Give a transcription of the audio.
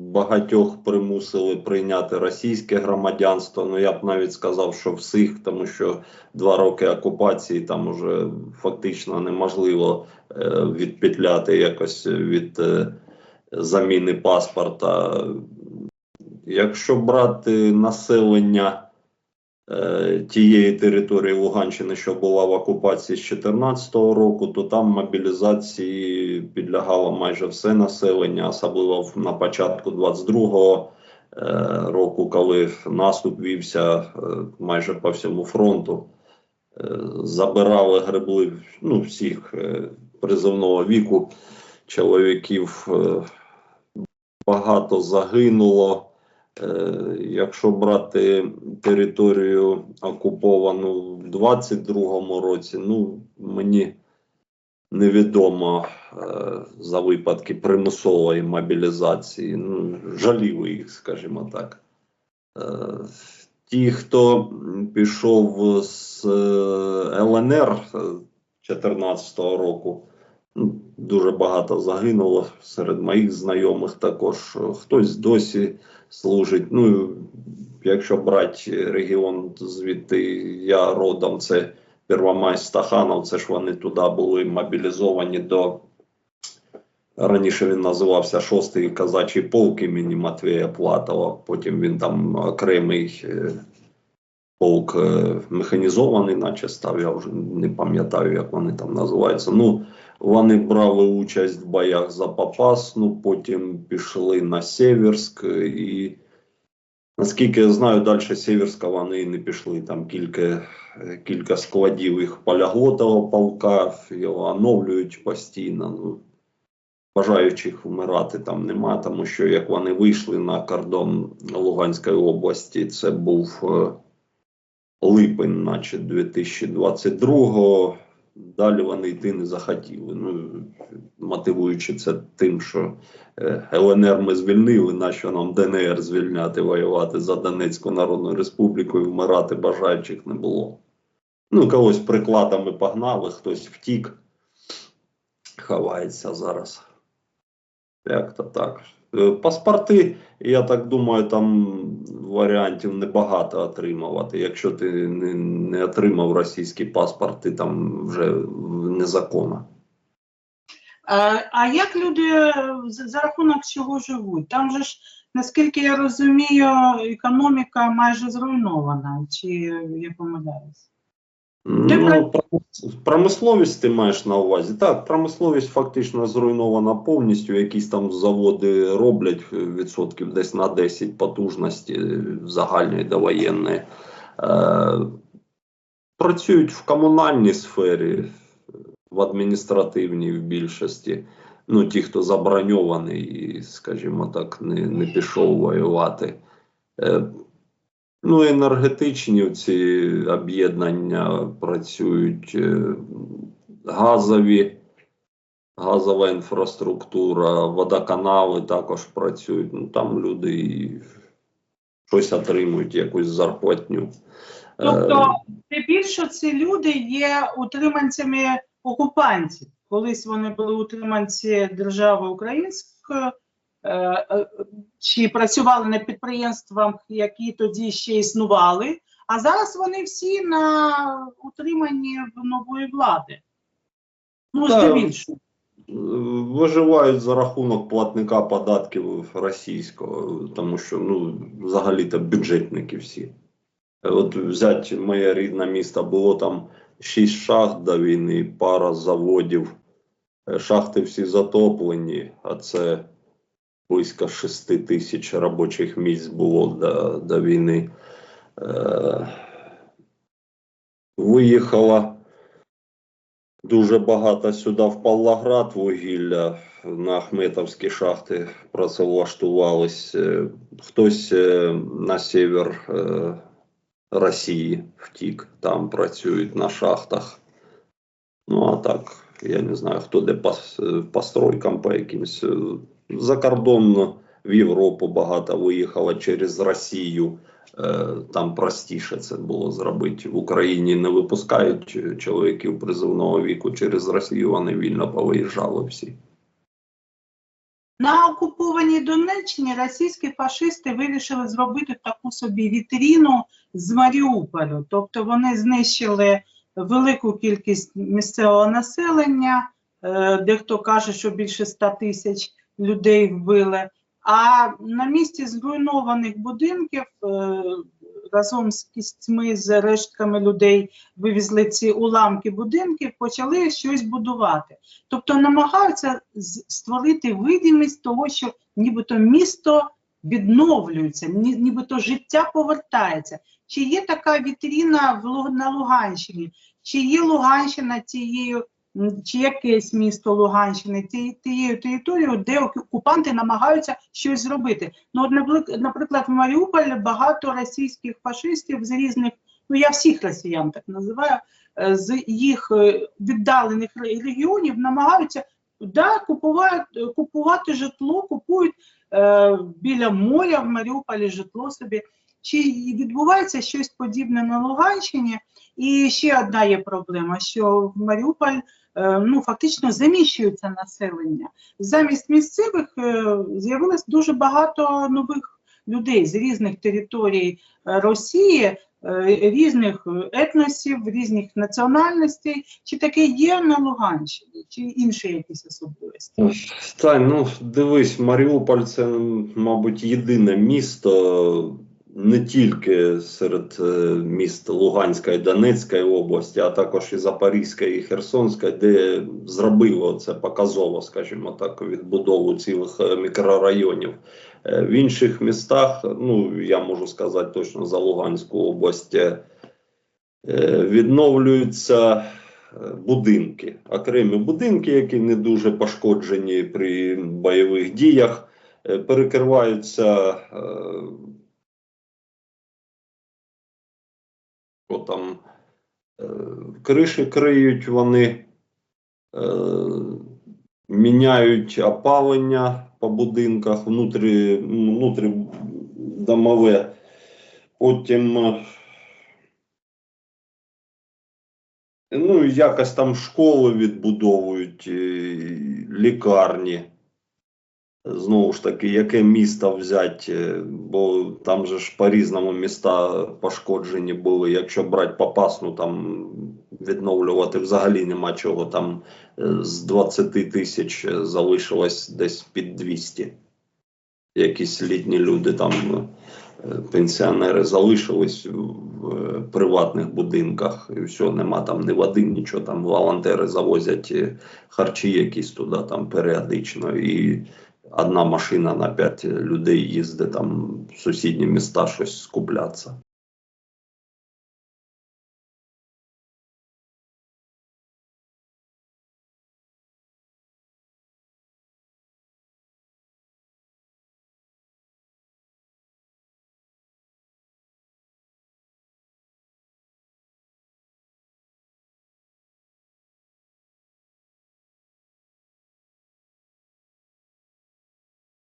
багатьох примусили прийняти російське громадянство. Ну я б навіть сказав, що всіх, тому що два роки окупації там уже фактично неможливо е, відпетляти якось від е, заміни паспорта. Якщо брати населення тієї території Луганщини, що була в окупації з 2014 року, то там мобілізації підлягало майже все населення, особливо на початку 22-го е, року, коли наступ вівся е, майже по всьому фронту. Е, Забирали, гребли ну, всіх е, призовного віку чоловіків. е, Багато загинуло. Е, Якщо брати територію окуповану в 22-му році, ну мені невідомо е, за випадки примусової мобілізації. Ну, жаліли їх, скажімо так. Е, Ті, хто пішов з ЛНР 2014 року, дуже багато загинуло серед моїх знайомих також. Хтось досі служить. Ну, якщо брати регіон, звідти я родом, це Первомайськ Стаханов, це ж вони туди були мобілізовані до. Раніше він називався 6-й казачий полк імені Матвія Платова, потім він там окремий е, полк е, механізований, наче став, я вже не пам'ятаю, як вони там називаються. Ну, вони брали участь в боях за Попасну, потім пішли на Сєвєрськ і. Наскільки я знаю, далі Сєвєрська вони не пішли. Там кілька, кілька складів їх полягло того полка, його оновлюють постійно. Ну, бажаючих вмирати там нема, тому що як вони вийшли на кордон Луганської області, це був е, липень, наче 2022-го. Далі вони йти не захотіли. Ну, мотивуючи це тим, що е, ЛНР ми звільнили, нащо нам ДНР звільняти, воювати за Донецьку Народну Республіку і вмирати бажаючих не було. Ну, когось прикладами погнали, хтось втік, ховається зараз. Як то так. Е, Паспорти, я так думаю, там варіантів небагато отримувати. Якщо ти не, не отримав російський паспорт, ти там вже незаконно. А, а як люди е, за рахунок чого живуть? Там же ж, наскільки я розумію, економіка майже зруйнована, чи я помиляюсь? Ну, промисловість ти маєш на увазі. Так, промисловість фактично зруйнована повністю. Якісь там заводи роблять відсотків десь на 10 потужності е, загальної довоєнної. Е, працюють в комунальній сфері, в адміністративній в більшості. Ну, ті, хто заброньований і, скажімо так, не, не пішов воювати. Е, Ну, енергетичні ці об'єднання працюють, е, газові, газова інфраструктура, водоканали також працюють. Ну, там люди і щось отримують, якусь зарплатню. Е, Тобто, більше ці люди є утриманцями окупантів. Колись вони були утриманці держави української, чи працювали на підприємствах, які тоді ще існували, а зараз вони всі на утриманні нової влади. Ну, здебільшого. Виживають за рахунок платника податків російського, тому що ну, взагалі-то бюджетники всі. От взяти моє рідне місто, було там шість шахт до війни, пара заводів. Е, Шахти всі затоплені, а це близько 6 тисяч робочих місць було до, до війни. Е, виїхала Дуже багато сюди в Павлоград вугілля на Ахметовські шахти працевлаштувались. Е, Хтось е, на север е, Росії втік, там працюють на шахтах. Ну а так, я не знаю, хто де по, по стройкам, по якимсь. За кордон в Європу багато виїхало через Росію. Е, Там простіше це було зробити. В Україні не випускають чоловіків призовного віку через Росію, вони вільно повиїжджали всі. На окупованій Донеччині російські фашисти вирішили зробити таку собі вітріну з Маріуполю. Тобто вони знищили велику кількість місцевого населення, е, дехто каже, що більше 100 тисяч людей вбили. А на місці зруйнованих будинків е, разом з кістьми, з рештками людей вивезли ці уламки будинків, почали щось будувати. Тобто намагаються створити видимість того, що нібито місто відновлюється, ні- нібито життя повертається. Чи є така вітріна на Луганщині? Чи є Луганщина тією, м, чи якесь місто Луганщини ті- тією територією, де окупанти намагаються щось зробити? Ну, от, наприк- наприклад, в Маріуполі багато російських фашистів з різних, ну я всіх росіян так називаю, е, з їх е, віддалених регіонів намагаються да, купувати, купувати житло, купують е, біля моря в Маріуполі житло собі. Чи відбувається щось подібне на Луганщині? І ще одна є проблема, що в Маріуполь ну, фактично заміщується населення. Замість місцевих е, з'явилось дуже багато нових людей з різних територій е, Росії, е, різних етносів, різних національностей. Чи таке є на Луганщині, чи інші якісь особливості? Стань, ну дивись, Маріуполь це, мабуть, єдине місто не тільки серед е, міст Луганської і Донецької області, а також і Запорізької і Херсонської, де зробило це показово, скажімо так, відбудову цілих е, мікрорайонів. Е, В інших містах, ну я можу сказати точно за Луганську область, відновлюються будинки, окремі будинки, які не дуже пошкоджені при бойових діях, перекриваються. Що там е, криші криють вони, е, міняють опалення по будинках, внутрі, внутрідомове. Потім е, Ну, якось там школи відбудовують, лікарні. Знову ж таки, яке місто взяти, е, бо там же ж по-різному міста пошкоджені були. Якщо брати Попасну, там відновлювати взагалі нема чого. Там е, з 20 тисяч залишилось десь під 200. Якісь літні люди там. е, пенсіонери залишились в приватних будинках, і все, нема там ні води, нічого там волонтери завозять харчі якісь туди там періодично. І одна машина на п'ять людей їздить там в сусідні міста щось скуплятися.